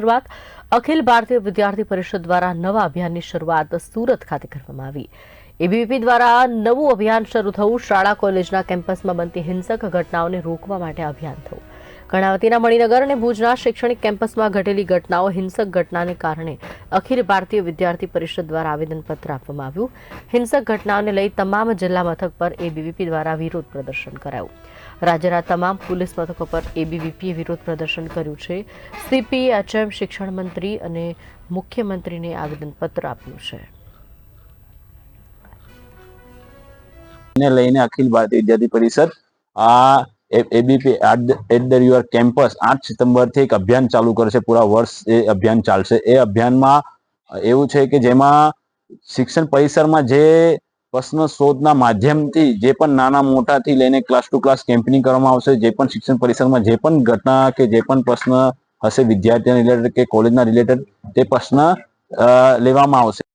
શરૂઆત અખિલ ભારતીય વિદ્યાર્થી પરિષદ દ્વારા નવા અભિયાનની શરૂઆત સુરત ખાતે કરવામાં આવી. એબીવીપી દ્વારા નવું અભિયાન શરૂ થયું શાળા કોલેજના કેમ્પસમાં બનતી હિંસક ઘટનાઓને રોકવા માટે અભિયાન થયું. કર્ણાવતીના મણિનગર અને ભુજના શૈક્ષણિક કેમ્પસમાં ઘટેલી ઘટનાઓ, હિંસક ઘટનાને કારણે અખિલ ભારતીય વિદ્યાર્થી પરિષદ દ્વારા આવેદનપત્ર આપવામાં આવ્યું. હિંસક ઘટનાઓને લઈ તમામ જિલ્લા મથક પર એબીવીપી દ્વારા વિરોધ પ્રદર્શન કરાયું. રાજ્યના તમામ પોલીસ મથકો પર એબીવીપીએ વિરોધ પ્રદર્શન કર્યું છે. સીપી એચએમ શિક્ષણ મંત્રી અને મુખ્યમંત્રીને આવેદનપત્ર આપ્યું છે. ને લઈને અખિલ ભારતીય વિદ્યાર્થી પરિષદ આ ABP at the your campus આઠ સપ્ટેમ્બરથી એક અભિયાન ચાલુ કરશે પૂરા વર્ષ એ અભિયાન ચાલશે એ અભિયાનમાં એવું છે કે જેમાં શિક્ષણ પરિસરમાં જે પ્રશ્ન શોધના માધ્યમથી, જે પણ નાના મોટાથી લઈને ક્લાસ ટુ ક્લાસ કેમ્પની કરવામાં આવશે, જે પણ શિક્ષણ પરિસરમાં જે પણ ઘટના કે જે પણ પ્રશ્ન હશે વિદ્યાર્થીઓના રિલેટેડ કે કોલેજના રિલેટેડ તે પ્રશ્ન લેવામાં આવશે.